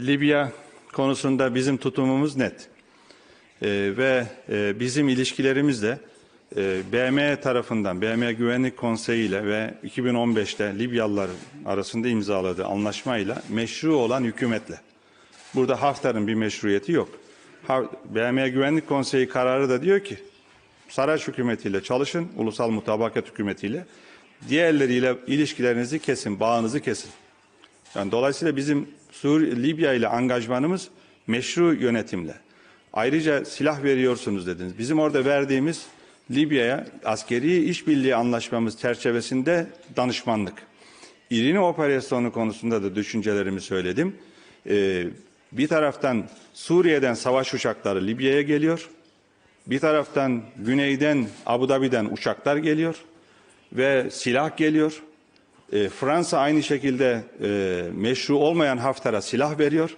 Libya konusunda bizim tutumumuz net. Ee, ve e, bizim ilişkilerimiz de e, BM tarafından, BM Güvenlik Konseyi ile ve 2015'te Libyalılar arasında imzaladığı anlaşmayla meşru olan hükümetle. Burada Hafter'ın bir meşruiyeti yok. Ha- BM Güvenlik Konseyi kararı da diyor ki Saraç hükümetiyle çalışın, ulusal mutabakat hükümetiyle. Diğerleriyle ilişkilerinizi kesin, bağınızı kesin. Yani dolayısıyla bizim Sur Libya ile angajmanımız meşru yönetimle. Ayrıca silah veriyorsunuz dediniz. Bizim orada verdiğimiz Libya'ya askeri işbirliği anlaşmamız çerçevesinde danışmanlık. İrini operasyonu konusunda da düşüncelerimi söyledim. Ee, bir taraftan Suriye'den savaş uçakları Libya'ya geliyor. Bir taraftan güneyden Abu Dhabi'den uçaklar geliyor ve silah geliyor. E, Fransa aynı şekilde e, meşru olmayan Hafter'a silah veriyor.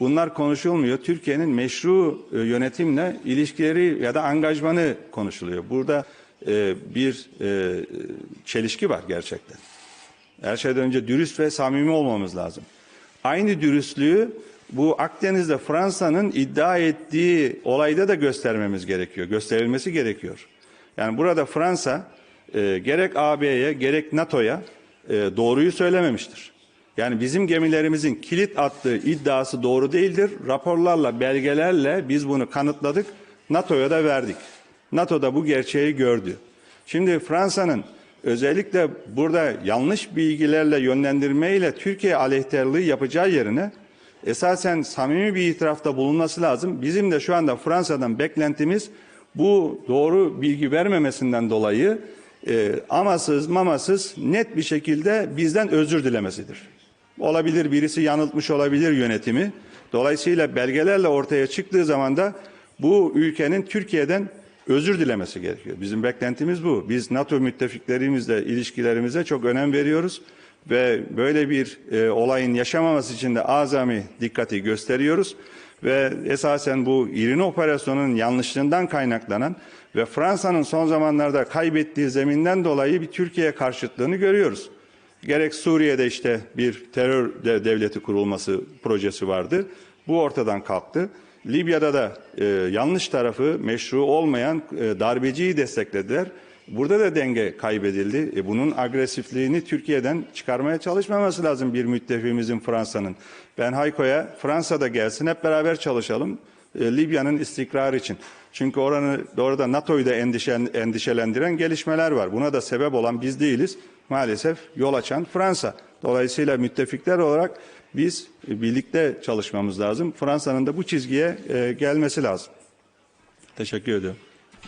Bunlar konuşulmuyor. Türkiye'nin meşru e, yönetimle ilişkileri ya da angajmanı konuşuluyor. Burada e, bir e, çelişki var gerçekten. Her şeyden önce dürüst ve samimi olmamız lazım. Aynı dürüstlüğü bu Akdeniz'de Fransa'nın iddia ettiği olayda da göstermemiz gerekiyor. Gösterilmesi gerekiyor. Yani burada Fransa e, gerek AB'ye gerek NATO'ya e, doğruyu söylememiştir. Yani bizim gemilerimizin kilit attığı iddiası doğru değildir. Raporlarla, belgelerle biz bunu kanıtladık. NATO'ya da verdik. NATO da bu gerçeği gördü. Şimdi Fransa'nın özellikle burada yanlış bilgilerle yönlendirmeyle Türkiye aleyhtarlığı yapacağı yerine esasen samimi bir itirafta bulunması lazım. Bizim de şu anda Fransa'dan beklentimiz bu doğru bilgi vermemesinden dolayı e, amasız mamasız net bir şekilde bizden özür dilemesidir. Olabilir birisi yanıltmış olabilir yönetimi. Dolayısıyla belgelerle ortaya çıktığı zaman da bu ülkenin Türkiye'den özür dilemesi gerekiyor. Bizim beklentimiz bu. Biz NATO müttefiklerimizle ilişkilerimize çok önem veriyoruz ve böyle bir e, olayın yaşamaması için de azami dikkati gösteriyoruz ve esasen bu İrini operasyonun yanlışlığından kaynaklanan ve Fransa'nın son zamanlarda kaybettiği zeminden dolayı bir Türkiye karşıtlığını görüyoruz. Gerek Suriye'de işte bir terör de- devleti kurulması projesi vardı. Bu ortadan kalktı. Libya'da da e, yanlış tarafı meşru olmayan e, darbeciyi desteklediler. Burada da denge kaybedildi. E, bunun agresifliğini Türkiye'den çıkarmaya çalışmaması lazım bir müttefiğimizin Fransa'nın. Ben Hayko'ya Fransa'da gelsin hep beraber çalışalım e, Libya'nın istikrarı için. Çünkü oranı orada NATO'yu da endişen, endişelendiren gelişmeler var. Buna da sebep olan biz değiliz. Maalesef yol açan Fransa. Dolayısıyla müttefikler olarak biz e, birlikte çalışmamız lazım. Fransa'nın da bu çizgiye e, gelmesi lazım. Teşekkür ediyorum.